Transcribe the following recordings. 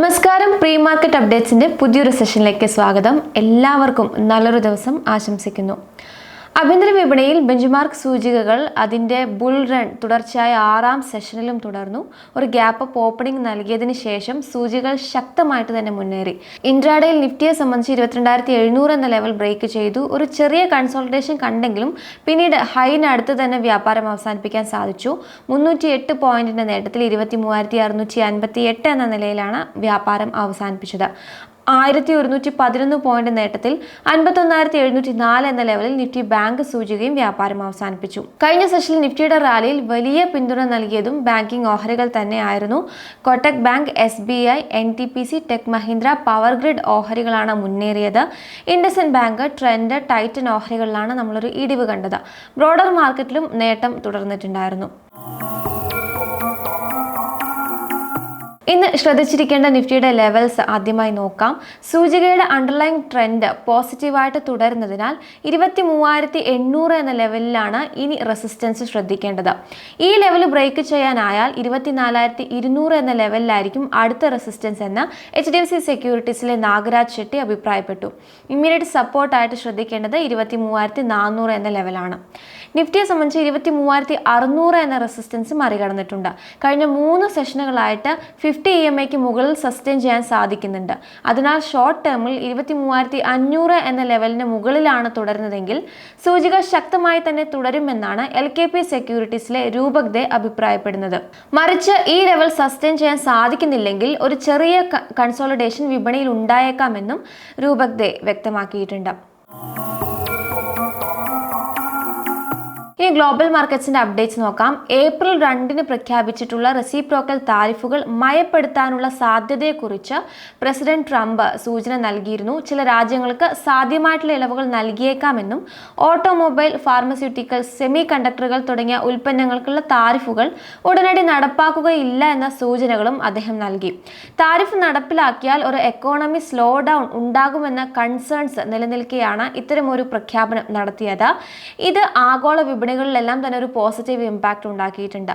നമസ്കാരം. Pre market അപ്ഡേറ്റ്സിന്റെ പുതിയൊരു സെഷനിലേക്ക് സ്വാഗതം. എല്ലാവർക്കും നല്ലൊരു ദിവസം ആശംസിക്കുന്നു. ആഭ്യന്തര വിപണിയിൽ ബെഞ്ച്മാർക്ക് സൂചികകൾ അതിന്റെ ബുൾ റൺ തുടർച്ചയായ ആറാം സെഷനിലും തുടർന്നു. ഒരു ഗ്യാപ്പ് അപ്പ് ഓപ്പണിംഗ് നൽകിയതിന് ശേഷം സൂചികൾ ശക്തമായിട്ട് തന്നെ മുന്നേറി. ഇൻട്രാഡയിൽ നിഫ്റ്റിയെ സംബന്ധിച്ച് ഇരുപത്തിരണ്ടായിരത്തി എഴുന്നൂറ് എന്ന ലെവൽ ബ്രേക്ക് ചെയ്തു. ഒരു ചെറിയ കൺസോൾട്ടേഷൻ കണ്ടെങ്കിലും പിന്നീട് ഹൈനടുത്ത് തന്നെ വ്യാപാരം അവസാനിപ്പിക്കാൻ സാധിച്ചു. മുന്നൂറ്റി എട്ട് പോയിന്റിന്റെ നേട്ടത്തിൽ ഇരുപത്തി മൂവായിരത്തി അറുന്നൂറ്റി അൻപത്തി എട്ട് എന്ന നിലയിലാണ് വ്യാപാരം അവസാനിപ്പിച്ചത്. ആയിരത്തി ഒരുന്നൂറ്റി പതിനൊന്ന് പോയിന്റ് നേട്ടത്തിൽ അൻപത്തൊന്നായിരത്തി എഴുന്നൂറ്റി നാല് എന്ന ലെവലിൽ നിഫ്റ്റി ബാങ്ക് സൂചികയും വ്യാപാരം അവസാനിപ്പിച്ചു. കഴിഞ്ഞ സെഷനിൽ നിഫ്റ്റിയുടെ റാലിയിൽ വലിയ പിന്തുണ നൽകിയതും ബാങ്കിംഗ് ഓഹരികൾ തന്നെയായിരുന്നു. Kotak bank S B I N T P C tech Mahindra power grid ഓഹരികളാണ് മുന്നേറിയത്. ഇൻഡസൻ ബാങ്ക് ട്രെൻഡ് ടൈറ്റൻ ഓഹരികളിലാണ് നമ്മളൊരു ഇടിവ് കണ്ടത്. ബ്രോഡർ മാർക്കറ്റിലും നേട്ടം തുടർന്നിട്ടുണ്ടായിരുന്നു. ഇന്ന് ശ്രദ്ധിച്ചിരിക്കേണ്ട നിഫ്റ്റിയുടെ ലെവൽസ് ആദ്യമായി നോക്കാം. സൂചികയുടെ അണ്ടർലൈൻ ട്രെൻഡ് പോസിറ്റീവായിട്ട് തുടരുന്നതിനാൽ ഇരുപത്തി മൂവായിരത്തി എണ്ണൂറ് എന്ന ലെവലിലാണ് ഇനി റെസിസ്റ്റൻസ് ശ്രദ്ധിക്കേണ്ടത്. ഈ ലെവൽ ബ്രേക്ക് ചെയ്യാനായാൽ ഇരുപത്തിനാലായിരത്തി ഇരുന്നൂറ് എന്ന ലെവലിലായിരിക്കും അടുത്ത റെസിസ്റ്റൻസ് എന്ന് എച്ച് ഡി എഫ് സി സെക്യൂരിറ്റീസിലെ നാഗരാജ് ഷെട്ടി അഭിപ്രായപ്പെട്ടു. ഇമ്മീഡിയറ്റ് സപ്പോർട്ടായിട്ട് ശ്രദ്ധിക്കേണ്ടത് ഇരുപത്തി മൂവായിരത്തി നാനൂറ് എന്ന ലെവലാണ് നിഫ്റ്റിയെ സംബന്ധിച്ച് ഇരുപത്തി മൂവായിരത്തി അറുന്നൂറ് എന്ന റെസിസ്റ്റൻസ് മറികടന്നിട്ടുണ്ട്. കഴിഞ്ഞ മൂന്ന് സെഷനുകളായിട്ട് ഫിഫ്റ്റി ഇ എം ഐക്ക് മുകളിൽ സസ്റ്റെയിൻ ചെയ്യാൻ സാധിക്കുന്നുണ്ട്. അതിനാൽ ഷോർട്ട് ടേമിൽ ഇരുപത്തി മൂവായിരത്തി അഞ്ഞൂറ് എന്ന ലെവലിന് മുകളിലാണ് തുടരുന്നതെങ്കിൽ സൂചിക ശക്തമായി തന്നെ തുടരുമെന്നാണ് എൽ കെ പി സെക്യൂരിറ്റീസിലെ രൂപക് ദേ അഭിപ്രായപ്പെടുന്നത്. മറിച്ച് ഈ ലെവൽ സസ്റ്റെയിൻ ചെയ്യാൻ സാധിക്കുന്നില്ലെങ്കിൽ ഒരു ചെറിയ കൺസോളിഡേഷൻ വിപണിയിൽ ഉണ്ടായേക്കാമെന്നും രൂപക് ദേ വ്യക്തമാക്കിയിട്ടുണ്ട്. ഗ്ലോബൽ മാർക്കറ്റ്സിന്റെ അപ്ഡേറ്റ്സ് നോക്കാം. ഏപ്രിൽ രണ്ടിന് പ്രഖ്യാപിച്ചിട്ടുള്ള റെസിപ്രോക്കൽ താരിഫുകൾ മയപ്പെടുത്താനുള്ള സാധ്യതയെക്കുറിച്ച് പ്രസിഡന്റ് ട്രംപ് സൂചന നൽകിയിരുന്നു. ചില രാജ്യങ്ങൾക്ക് സാധ്യമായിട്ടുള്ള ഇളവുകൾ നൽകിയേക്കാമെന്നും ഓട്ടോമൊബൈൽ ഫാർമസ്യൂട്ടിക്കൽ സെമി കണ്ടക്ടറുകൾ തുടങ്ങിയ ഉൽപ്പന്നങ്ങൾക്കുള്ള താരിഫുകൾ ഉടനടി നടപ്പാക്കുകയില്ല എന്ന സൂചനകളും അദ്ദേഹം നൽകി. താരിഫ് നടപ്പിലാക്കിയാൽ ഒരു എക്കോണമി സ്ലോ ഡൗൺ ഉണ്ടാകുമെന്ന കൺസേൺസ് നിലനിൽക്കെയാണ് ഇത്തരമൊരു പ്രഖ്യാപനം നടത്തിയത്. ഇത് ആഗോള വിപണികളിലെല്ലാം തന്നെ ഒരു പോസിറ്റീവ് ഇമ്പാക്റ്റ് ഉണ്ടാക്കിയിട്ടുണ്ട്.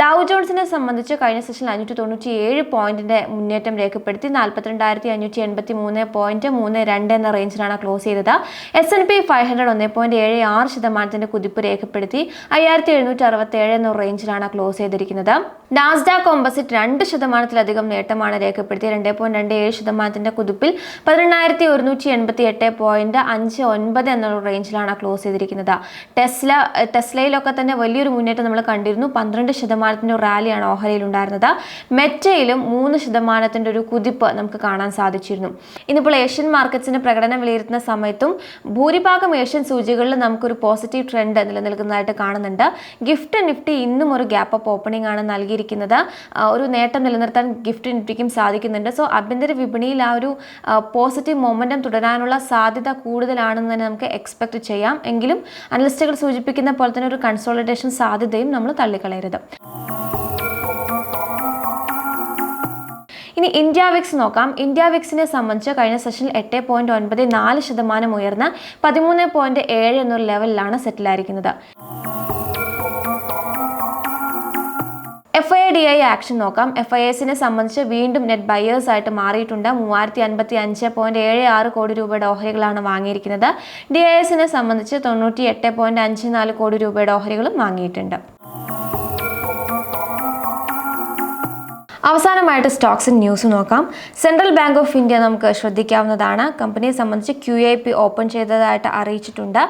ഡൗ ജോൺസിനെ സംബന്ധിച്ച് കഴിഞ്ഞ സെഷനിൽ അഞ്ഞൂറ്റി തൊണ്ണൂറ്റി ഏഴ് പോയിന്റിന്റെ മുന്നേറ്റം രേഖപ്പെടുത്തി നാൽപ്പത്തിരണ്ടായിരത്തി അഞ്ഞൂറ്റി എൺപത്തി മൂന്ന് പോയിന്റ് മൂന്ന് രണ്ട് എന്ന റേഞ്ചിലാണ് ക്ലോസ് ചെയ്തത്. S N P five hundred ഒന്ന് പോയിന്റ് ഏഴ് ആറ് ശതമാനത്തിന്റെ കുതിപ്പ് രേഖപ്പെടുത്തി അയ്യായിരത്തി എഴുന്നൂറ്റി അറുപത്തി ഏഴ് എന്ന റേഞ്ചിലാണ് ക്ലോസ് ചെയ്തിരിക്കുന്നത്. നാസ്ഡാ കോമ്പസിറ്റ് രണ്ട് ശതമാനത്തിലധികം നേട്ടമാണ് രേഖപ്പെടുത്തി രണ്ട് പോയിന്റ് രണ്ട് ഏഴ് ശതമാനത്തിന്റെ കുതിപ്പിൽ പതിനെണ്ണായിരത്തി ഒരുന്നൂറ്റി എൺപത്തി എട്ട് പോയിന്റ് അഞ്ച് ഒൻപത് എന്നുള്ള റേഞ്ചിലാണ് ക്ലോസ് ചെയ്തിരിക്കുന്നത്. ടെസ്ല ടെസ്ലയിലൊക്കെ തന്നെ വലിയൊരു മുന്നേറ്റം നമ്മൾ കണ്ടിരുന്നു. പന്ത്രണ്ട് ശതമാനത്തിന്റെ റാലിയാണ് ഓഹരിയിൽ ഉണ്ടായിരുന്നത്. മെറ്റയിലും മൂന്ന് ശതമാനത്തിന്റെ ഒരു കുതിപ്പ് നമുക്ക് കാണാൻ സാധിച്ചിരുന്നു. ഇന്നിപ്പോൾ ഏഷ്യൻ മാർക്കറ്റ്സിന്റെ പ്രകടനം വിലയിരുത്തുന്ന സമയത്തും ഭൂരിഭാഗം ഏഷ്യൻ സൂചികളിൽ നമുക്കൊരു പോസിറ്റീവ് ട്രെൻഡ് നിലനിൽക്കുന്നതായിട്ട് കാണുന്നുണ്ട്. ഗിഫ്റ്റ് നിഫ്റ്റി ഇന്നും ഒരു ഗ്യാപ്പ് അപ്പ് ഓപ്പണിംഗ് ആണ് നൽകിയിരിക്കുന്നത്. ഒരു നേട്ടം നിലനിർത്താൻ ഗിഫ്റ്റ് നിഫ്റ്റിക്കും സാധിക്കുന്നുണ്ട്. സോ ആഭ്യന്തര വിപണിയിൽ ആ ഒരു പോസിറ്റീവ് മൊമെന്റം തുടരാനുള്ള സാധ്യത കൂടുതലാണെന്ന് തന്നെ നമുക്ക് എക്സ്പെക്ട് ചെയ്യാം. എങ്കിലും അനലിസ്റ്റുകൾ സൂചിപ്പിക്കുന്ന തന്നെ ഒരു കൺസോളിഡേഷൻ സാധ്യതയും നമ്മൾ തള്ളിക്കളയരുത്. ഇനി ഇന്ത്യ വിക്സ് നോക്കാം. ഇന്ത്യ വിക്സിനെ സംബന്ധിച്ച് കഴിഞ്ഞ സെഷനിൽ എട്ട് പോയിന്റ് ഒൻപത് നാല് ശതമാനം ഉയർന്ന് പതിമൂന്ന് പോയിന്റ് ഏഴ് എന്നൊരു ലെവലിലാണ് സെറ്റിലായിരിക്കുന്നത് ഐ ഡി ഐ ആക്ഷൻ നോക്കാം. എഫ് ഐ എസിനെ സംബന്ധിച്ച് വീണ്ടും നെറ്റ് ബയേഴ്സ് ആയിട്ട് മാറിയിട്ടുണ്ട്. മൂവായിരത്തി അൻപത്തി അഞ്ച് പോയിന്റ് ഏഴ് ആറ് കോടി രൂപയുടെ ഓഹരികളാണ് വാങ്ങിയിരിക്കുന്നത്. ഡി ഐ എസിനെ സംബന്ധിച്ച് തൊണ്ണൂറ്റി എട്ട് പോയിന്റ് അഞ്ച് നാല് കോടി രൂപയുടെ ഓഹരികളും വാങ്ങിയിട്ടുണ്ട്. അവസാനമായിട്ട് സ്റ്റോക്സ് ന്യൂസ് നോക്കാം. സെൻട്രൽ ബാങ്ക് ഓഫ് ഇന്ത്യ നമുക്ക് ശ്രദ്ധിക്കാവുന്നതാണ്. കമ്പനിയെ സംബന്ധിച്ച് ക്യു ഐ പി ഓപ്പൺ ചെയ്തതായിട്ട് അറിയിച്ചിട്ടുണ്ട്.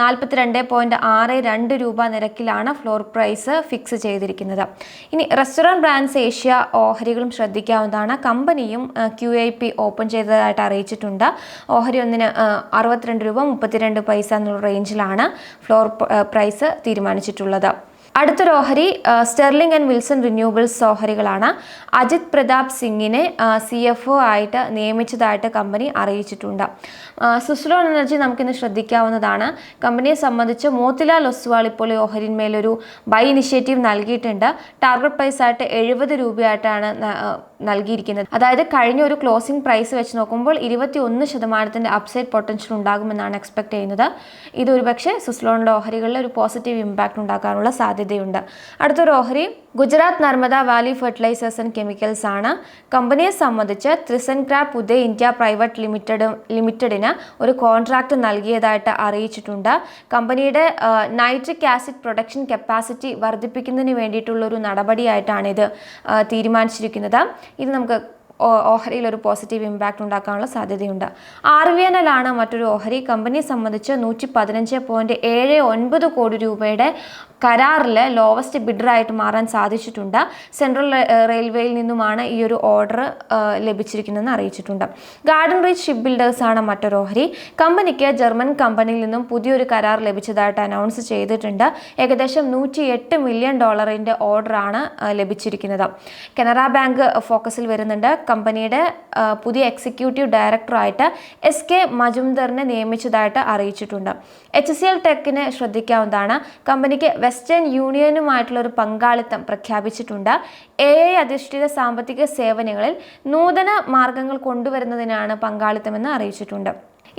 നാൽപ്പത്തിരണ്ട് പോയിന്റ് ആറ് രണ്ട് രൂപ നിരക്കിലാണ് ഫ്ലോർ പ്രൈസ് ഫിക്സ് ചെയ്തിരിക്കുന്നത്. ഇനി റെസ്റ്റോറന്റ് ബ്രാൻഡ്സ് ഏഷ്യ ഓഹരികളും ശ്രദ്ധിക്കാവുന്നതാണ്. കമ്പനിയും ക്യു ഐ പി ഓപ്പൺ ചെയ്തതായിട്ട് അറിയിച്ചിട്ടുണ്ട്. ഓഹരി ഒന്നിന് അറുപത്തിരണ്ട് രൂപ മുപ്പത്തിരണ്ട് പൈസ എന്നുള്ള റേഞ്ചിലാണ് ഫ്ലോർ പ്രൈസ് തീരുമാനിച്ചിട്ടുള്ളത്. അടുത്തൊരു ഓഹരി സ്റ്റെർലിംഗ് ആൻഡ് വിൽസൺ റിന്യൂവബിൾസ് ഓഹരികളാണ്. അജിത് പ്രതാപ് സിംഗിനെ സി എഫ് ഒ ആയിട്ട് നിയമിച്ചതായിട്ട് കമ്പനി അറിയിച്ചിട്ടുണ്ട്. സുസ്ലോൺ എനർജി നമുക്കിന്ന് ശ്രദ്ധിക്കാവുന്നതാണ്. കമ്പനിയെ സംബന്ധിച്ച് മോത്തിലാൽ ഒസ്വാൾ ഇപ്പോൾ ഈ ഓഹരിന്മേലൊരു ബൈ ഇനിഷ്യേറ്റീവ് നൽകിയിട്ടുണ്ട്. ടാർഗറ്റ് പ്രൈസ് ആയിട്ട് എഴുപത് രൂപയായിട്ടാണ് നൽകിയിരിക്കുന്നത്. അതായത് കഴിഞ്ഞ ഒരു ക്ലോസിംഗ് പ്രൈസ് വെച്ച് നോക്കുമ്പോൾ ഇരുപത്തി ഒന്ന് ശതമാനത്തിന്റെ അപ്സൈഡ് പൊട്ടൻഷ്യൽ ഉണ്ടാകുമെന്നാണ് എക്സ്പെക്ട് ചെയ്യുന്നത്. ഇത് ഒരുപക്ഷെ സുസ്ലോണിന്റെ ഓഹരികളിൽ ഒരു പോസിറ്റീവ് ഇമ്പാക്റ്റ് ഉണ്ടാക്കാനുള്ള സാധ്യതയുണ്ട്. അടുത്തൊരു ഓഹരി Gujarat Narmada valley fertilisers and chemicals ആണ്. കമ്പനിയെ സംബന്ധിച്ച് ത്രിസൻ ക്രാബ് ഉദയ് ഇന്ത്യ പ്രൈവറ്റ് ലിമിറ്റഡ് ലിമിറ്റഡിന് ഒരു കോൺട്രാക്ട് നൽകിയതായിട്ട് അറിയിച്ചിട്ടുണ്ട്. കമ്പനിയുടെ നൈട്രിക് ആസിഡ് പ്രൊഡക്ഷൻ കപ്പാസിറ്റി വർദ്ധിപ്പിക്കുന്നതിന് വേണ്ടിയിട്ടുള്ള ഒരു നടപടിയായിട്ടാണ് ഇത് തീരുമാനിച്ചിരിക്കുന്നത്. ഇത് നമുക്ക് ഓഹരിയിൽ ഒരു പോസിറ്റീവ് ഇമ്പാക്റ്റ് ഉണ്ടാക്കാനുള്ള സാധ്യതയുണ്ട്. ആർ വി എൻ എൽ ആണ് മറ്റൊരു ഓഹരി. കമ്പനിയെ സംബന്ധിച്ച് നൂറ്റി പതിനഞ്ച് പോയിന്റ് ഏഴ് ഒൻപത് കോടി രൂപയുടെ കരാറിൽ ലോവസ്റ്റ് ബിഡറായിട്ട് മാറാൻ സാധിച്ചിട്ടുണ്ട്. സെൻട്രൽ റെയിൽവേയിൽ നിന്നുമാണ് ഈ ഒരു ഓർഡർ ലഭിച്ചിരിക്കുന്നതെന്ന് അറിയിച്ചിട്ടുണ്ട്. ഗാർഡൻ റീച്ച് ഷിപ്പ് ബിൽഡേഴ്സാണ് മറ്റൊരു ഓഹരി കമ്പനിക്ക് ജർമ്മൻ കമ്പനിയിൽ നിന്നും പുതിയൊരു കരാർ ലഭിച്ചതായിട്ട് അനൗൺസ് ചെയ്തിട്ടുണ്ട്. ഏകദേശം നൂറ്റി എട്ട് മില്യൺ ഡോളറിന്റെ ഓർഡറാണ് ലഭിച്ചിരിക്കുന്നത്. കനറ ബാങ്ക് ഫോക്കസിൽ വരുന്നുണ്ട്. കമ്പനിയുടെ പുതിയ എക്സിക്യൂട്ടീവ് ഡയറക്ടറായിട്ട് എസ് കെ മജുംദറിനെ നിയമിച്ചതായിട്ട് അറിയിച്ചിട്ടുണ്ട്. എച്ച് സി എൽ ടെക്കിനെ ശ്രദ്ധിക്കാവുന്നതാണ്. കമ്പനിക്ക് വെസ്റ്റേൺ യൂണിയനുമായിട്ടുള്ള ഒരു പങ്കാളിത്തം പ്രഖ്യാപിച്ചിട്ടുണ്ട്. എ ഐ അധിഷ്ഠിത സാമ്പത്തിക സേവനങ്ങളിൽ നൂതന മാർഗങ്ങൾ കൊണ്ടുവരുന്നതിനാണ് പങ്കാളിത്തമെന്ന് അറിയിച്ചിട്ടുണ്ട്.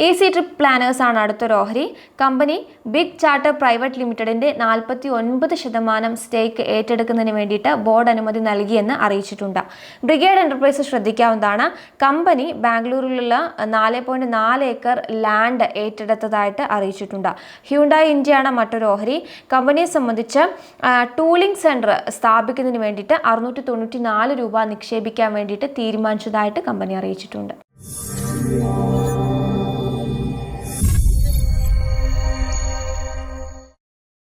ഇ സി ട്രിപ്പ് പ്ലാനേഴ്സാണ് ആണ് അടുത്തൊരു ഓഹരി. കമ്പനി ബിഗ് ചാർട്ടർ പ്രൈവറ്റ് ലിമിറ്റഡിന്റെ നാൽപ്പത്തി ഒൻപത് ശതമാനം സ്റ്റേക്ക് ഏറ്റെടുക്കുന്നതിന് വേണ്ടിയിട്ട് ബോർഡ് അനുമതി നൽകിയെന്ന് അറിയിച്ചിട്ടുണ്ട്. ബ്രിഗേഡ് എന്റർപ്രൈസസ് ശ്രദ്ധിക്കാവുന്നതാണ്. കമ്പനി ബാംഗ്ലൂരിലുള്ള നാല് പോയിന്റ് നാല് ഏക്കർ ലാൻഡ് ഏറ്റെടുത്തതായിട്ട് അറിയിച്ചിട്ടുണ്ട്. ഹ്യൂണ്ടായി ഇന്ത്യയാണ് മറ്റൊരു ഓഹരി. കമ്പനിയെ സംബന്ധിച്ച് ടൂളിംഗ് സെന്റർ സ്ഥാപിക്കുന്നതിന് വേണ്ടിയിട്ട് അറുന്നൂറ്റി തൊണ്ണൂറ്റി നാല് രൂപ നിക്ഷേപിക്കാൻ വേണ്ടിയിട്ട് തീരുമാനിച്ചതായിട്ട് കമ്പനി അറിയിച്ചിട്ടുണ്ട്.